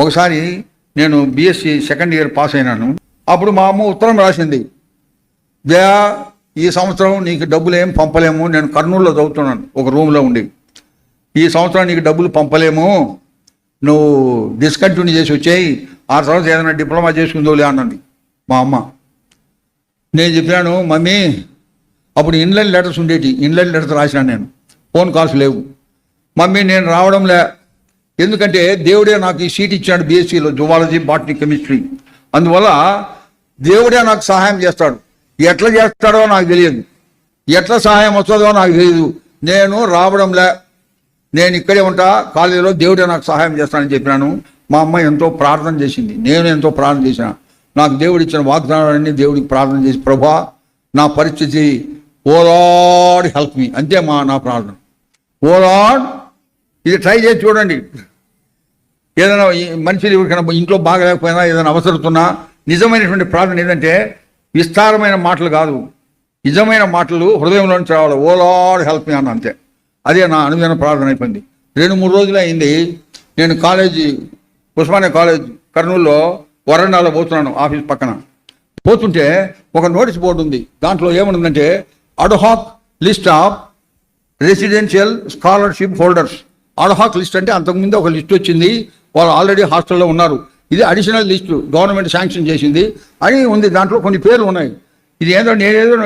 ఒకసారి నేను BSc second year pass అయినాను. అప్పుడు మా అమ్మ ఉత్తరం రాసింది దయా ఈ సంవత్సరం నీకు డబ్బులు ఏం పంపలేము నేను కర్నూలులో చదువుతున్నాను ఒక రూమ్లో ఉండి. ఈ సంవత్సరం నీకు డబ్బులు పంపలేము నువ్వు డిస్కంటిన్యూ చేసి వచ్చాయి ఆ తర్వాత ఏదైనా డిప్లొమా చేసుకుందోలే అన్నది మా అమ్మ. నేను చెప్పాను మమ్మీ అప్పుడు ఇన్లైన్ లెటర్స్ ఉండేటి ఇన్లైన్ లెటర్స్ రాసినాను నేను ఫోన్ కాల్స్ లేవు. మమ్మీ నేను రావడం లే ఎందుకంటే దేవుడే నాకు ఈ సీట్ ఇచ్చాడు బీఎస్సీలో జువాలజీ బాటనీ కెమిస్ట్రీ అందువల్ల దేవుడే నాకు సహాయం చేస్తాడు. ఎట్లా చేస్తాడో నాకు తెలియదు. ఎట్లా సహాయం వస్తుందో నాకు తెలియదు. నేను రావడంలే నేను ఇక్కడే ఉంటా కాలేజీలో దేవుడే నాకు సహాయం చేస్తానని చెప్పినాను. మా అమ్మ ఎంతో ప్రార్థన చేసింది. నేను ఎంతో ప్రార్థన చేసిన. నాకు దేవుడు ఇచ్చిన వాగ్దానాలన్నీ దేవుడికి ప్రార్థన చేసి ప్రభా నా పరిస్థితి ఓలాడ్ హెల్ప్ మీ. అంతే మా నా ప్రార్థన. ఓలాడ్ ఇది ట్రై చేసి చూడండి. ఏదైనా ఈ మనిషి ఎవరికైనా ఇంట్లో బాగలేకపోయినా ఏదైనా అవసరతున్నా నిజమైనటువంటి ప్రార్థన ఏంటంటే విస్తారమైన మాటలు కాదు. నిజమైన మాటలు హృదయంలో నుంచి రావాలి. ఓలాడ్ హెల్ప్ మీ అన్న అంతే. అదే నా అనుదిన ప్రార్థన అయిపోయింది. రెండు మూడు రోజులు అయింది. నేను కాలేజీ ఉస్మానియా కాలేజ్ కర్నూలులో వరండాలో పోతున్నాను ఆఫీస్ పక్కన. పోతుంటే ఒక నోటీస్ బోర్డు ఉంది. దాంట్లో ఏమనుందంటే ad hoc list of residential scholarship holders. Ad hoc list అంటే అంతకుముందు ఒక లిస్ట్ వచ్చింది. వాళ్ళు ఆల్రెడీ హాస్టల్లో ఉన్నారు. ఇది అడిషనల్ లిస్టు గవర్నమెంట్ శాంక్షన్ చేసింది. అని ఉంది దాంట్లో కొన్ని పేర్లు ఉన్నాయి. ఇది ఏదో నేనేదో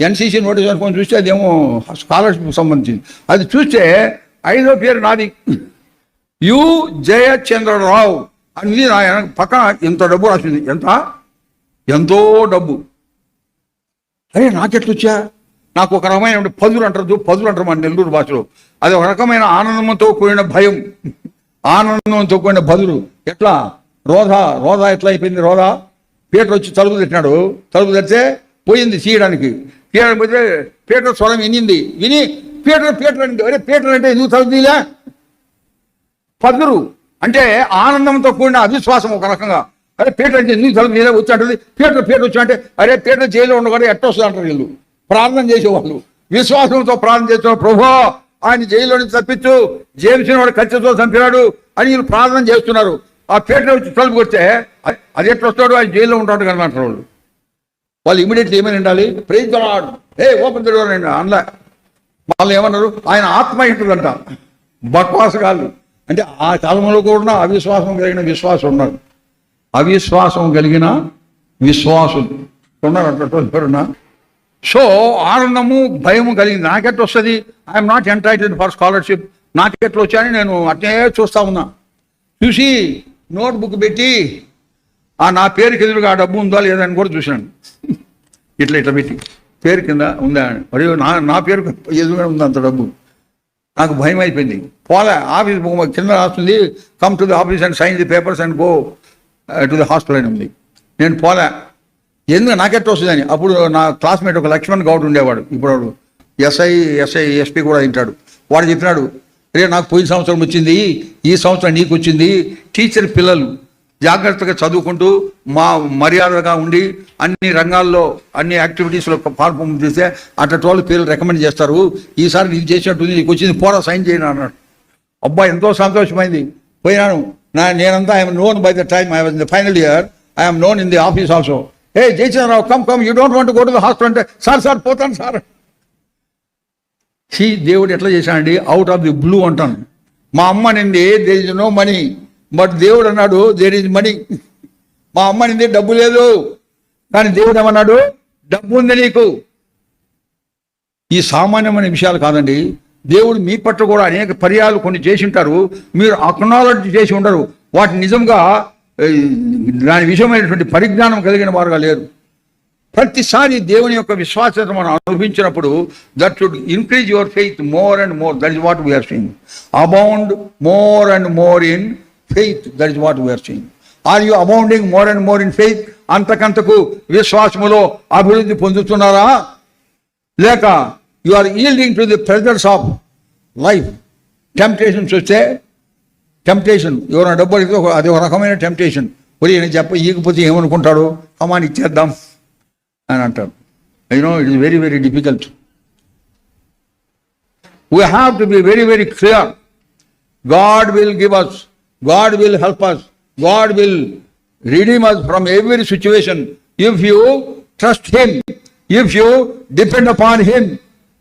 ఎన్సీసీ నోటీస్ అనుకొని చూస్తే అదేమో స్కాలర్షిప్ సంబంధించింది. అది చూస్తే ఐదో పేరు నాది. యు జయచంద్రరావు అని నా పక్కన ఇంత డబ్బు రాసింది? ఎంత? ఎంతో డబ్బు. అరే నాకెట్లొచ్చా? నాకు ఒక రకమైన పదులు అంటారు పదులు అంటారు మన నెల్లూరు భాషలో. అది ఒక రకమైన ఆనందంతో కూడిన భయం. ఆనందంతో కూడిన బదులు ఎట్లా? రోధా రోధా ఎట్లా అయిపోయింది రోధా? పీటర్ వచ్చి తలుపు తెట్టినాడు. తలుపు తడితే పోయింది తీయడానికి. తీయడానికి పోతే పీటర్ స్వరం వినింది. విని పీటర్ పీటర్ అంటే అరే పీటర్ అంటే ఎందుకు తలుపు తీయలే? పదురు. అంటే ఆనందంతో కూడిన అవిశ్వాసం ఒక రకంగా. అరే పీటర్ అంటే ఎందుకు తలుపు తీయలే? వచ్చి అంటుంది. పీటర్ పీటర్ వచ్చి అంటే అరే పీటర్ జైల్లో ఉండగానే ఎట్ట వస్తుంది అంటారు వీళ్ళు. ప్రార్థన చేసేవాళ్ళు. విశ్వాసంతో ప్రార్థన చేస్తున్నారు. ప్రభు ఆయన జైల్లో నుంచి తప్పించు జేమ్సిన వాడు ఖచ్చితంతో చంపినాడు అని వీళ్ళు ప్రార్థన చేస్తున్నారు. ఆ పీటర్ వచ్చి తలుపు కొడితే అది ఎట్లా వస్తాడు ఆయన జైల్లో ఉంటాడు కదా అంటారు వాళ్ళు. వాళ్ళు ఇమీడియట్లీ ఏమని ఉండాలి? Praise the Lord a open door అనలే వాళ్ళు ఏమన్నారు? ఆయన ఆత్మ బక్వాస్ కాదు. అంటే ఆ కాలంలో కూడా అవిశ్వాసం కలిగిన విశ్వాసం ఉన్నారు. అవిశ్వాసం కలిగిన విశ్వాసం ఉన్నారు? అట్లా సో ఆనందము భయము కలిగింది. నాకెట్లా వస్తుంది I'm not entitled for scholarship నాకెట్లు వచ్చాయని నేను అట్నే చూస్తా ఉన్నా. చూసి నోట్ బుక్ పెట్టి ఆ నా పేరుకి ఎదురుగా ఆ డబ్బు ఉందా లేదని అని కూడా చూశాను. ఇట్లా ఇట్లా పెట్టి. పేరు కింద ఉందా? మరియు నా నా పేరు ఎదురుగా ఉంది అంత డబ్బు? నాకు భయం అయిపోయింది. పోలే ఆఫీస్ కింద రాస్తుంది. Come to the office and sign the papers and go to the hostel అని ఉంది. నేను పోలే. ఎందుకు నాకెట్ వస్తుందని అప్పుడు నా క్లాస్మేట్ ఒక లక్ష్మణ్ గౌడ్ ఉండేవాడు ఇప్పుడు ఎస్ఐ ఎస్ఐ ఎస్పీ కూడా తింటాడు. వాడు చెప్పినాడు రే నాకు పోయిన సంవత్సరం వచ్చింది ఈ సంవత్సరం నీకు వచ్చింది టీచర్ పిల్లలు జాగ్రత్తగా చదువుకుంటూ మా మర్యాదగా ఉండి అన్ని రంగాల్లో అన్ని యాక్టివిటీస్లో పాల్పొంపు చేస్తే అట్లా వాళ్ళు పేర్లు రికమెండ్ చేస్తారు. ఈసారి నీకు చేసినట్టుంది నీకు వచ్చింది పోరా సైన్ చేయను అన్నాడు. అబ్బా ఎంతో సంతోషమైంది. పోయినాను. నా నేనంతా I'm known by the time I was in the final year I'm known in the office also A Jayachandrarao come come you don't want go to the hospital అంటే సార్ సార్ పోతాను sir. She దేవుడు ఎట్లా చేశాడండి? Out of the blue అంటాను. మా అమ్మ నింది there is no money but దేవుడు అన్నాడు దేర్ ఇస్ మనీ మా అమ్మ నింది డబ్బు లేదు. కానీ దేవుడు ఏమన్నాడు డబ్బు ఉంది నీకు. ఈ సామాన్యమైన విషయాలు కాదండి. దేవుడు మీ పట్ల కూడా అనేక పర్యాలు కొన్ని చేసి ఉంటారు. మీరు అక్నాలజీ చేసి ఉండరు. వాటి నిజంగా దాని విషయమైనటువంటి పరిజ్ఞానం కలిగిన వారుగా లేరు. ప్రతిసారి దేవుని యొక్క విశ్వాసత మనం అనుభవించినప్పుడు that should increase your faith more and more that is what we are seeing abound more and more in faith that is what we are seeing are you abounding more and more in faith అంతకంతకు విశ్వాసములో అభివృద్ధి పొందుతున్నారా? లేక you are yielding to the pressures of life temptations వస్తే temptation ఎవరైనా డబ్బు అడిగితే అది ఒక రకమైన టెంప్టేషన్ ఒరి నేను చెప్ప ఈకపోతే ఏమనుకుంటాడు? అమ్మా ఇచ్చేద్దాం అని అంటారు you know it is very very difficult we have to be very very clear God will give us God will help us God will redeem us from every situation if you trust him if you depend upon him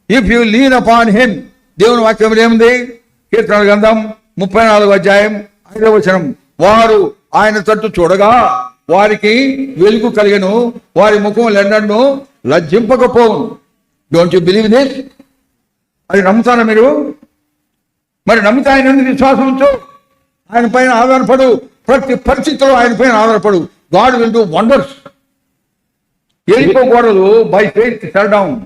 if you lean upon him దేవుని వాక్యం ఏముంది? కీర్తన గ్రంథం ముప్పై నాలుగు అధ్యాయం ఐదవ వచనం. వారు ఆయన తట్టు చూడగా వారికి వెలుగు కలిగను. వారి ముఖం లెండను లజ్జింపకపోవును. డోంట్ యు బిలీవ్ దిస్ అది నమ్ముతారా మీరు? మరి నమ్మితే ఆయన ఎందుకు విశ్వాసం ఉంచు? ఆయన పైన ఆధారపడు. ప్రతి పరిస్థితిలో ఆయన పైన ఆధారపడు. గాడ్ విల్ డూ వండర్స్ వెళ్ళిపోకూడదు బై ఫెయిత్ సెల్ డౌన్